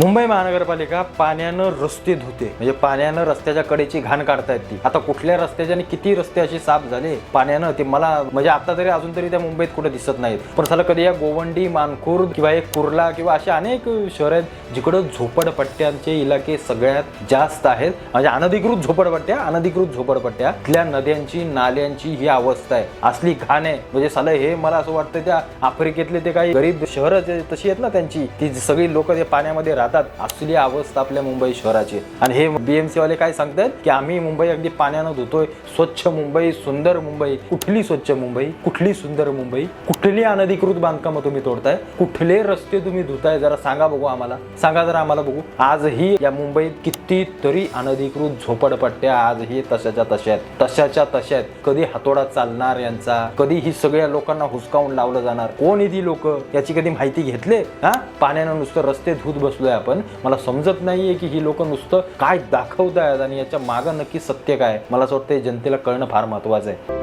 मुंबई महानगरपालिका पाण्यानं रस्ते धुते. म्हणजे पाण्यानं रस्त्याच्या कडेची घाण काढतायत ती. आता कुठल्या रस्त्याच्या आणि किती रस्ते असे साफ झाले पाण्यानं ते मला म्हणजे आता तरी अजून तरी त्या मुंबईत कुठे दिसत नाहीत. पण झालं कधी या गोवंडी मानखुर्द किंवा एक कुर्ला किंवा असे अनेक शहर आहेत जिकडं झोपडपट्ट्यांचे इलाके सगळ्यात जास्त आहेत. म्हणजे अनधिकृत झोपडपट्ट्या अनधिकृत झोपडपट्ट्या. तिथल्या नद्यांची नाल्यांची ही अवस्था आहे. असली घाण आहे. म्हणजे सालं हे मला असं वाटतं त्या आफ्रिकेतले ते काही गरीब शहरं तशी आहेत ना त्यांची ती सगळी लोक ते पाण्यामध्ये राहतात. असली अवस्था आपल्या मुंबई शहराची. आणि हे बीएमसी वाले काय सांगतात? की आम्ही मुंबई अगदी पाण्यानं धुतोय. स्वच्छ मुंबई सुंदर मुंबई. कुठली स्वच्छ मुंबई? कुठली सुंदर मुंबई? कुठली अनधिकृत बांधकामं तुम्ही तोडताय? कुठले रस्ते तुम्ही धुताय? जरा सांगा बघू आम्हाला. सांगा जरा आम्हाला बघू. आजही या मुंबईत कितीतरी अनधिकृत झोपडपट्ट्या आजही तशाच्या तशा आहेत. तशाच्या तशा आहेत. कधी हातोडा चालणार यांचा? कधी ही सगळ्या लोकांना हुसकावून लावलं जाणार? कोण ही लोक? याची कधी माहिती घेतले? हा? पाण्यानं नुसतं रस्ते धुत बसलोय आपण मला समजत नाहीये की ही लोक नुसतं काय दाखवत आहेत आणि याच्या मागं नक्की सत्य काय मला असं वाटतं जनतेला कळणं फार महत्वाचं आहे.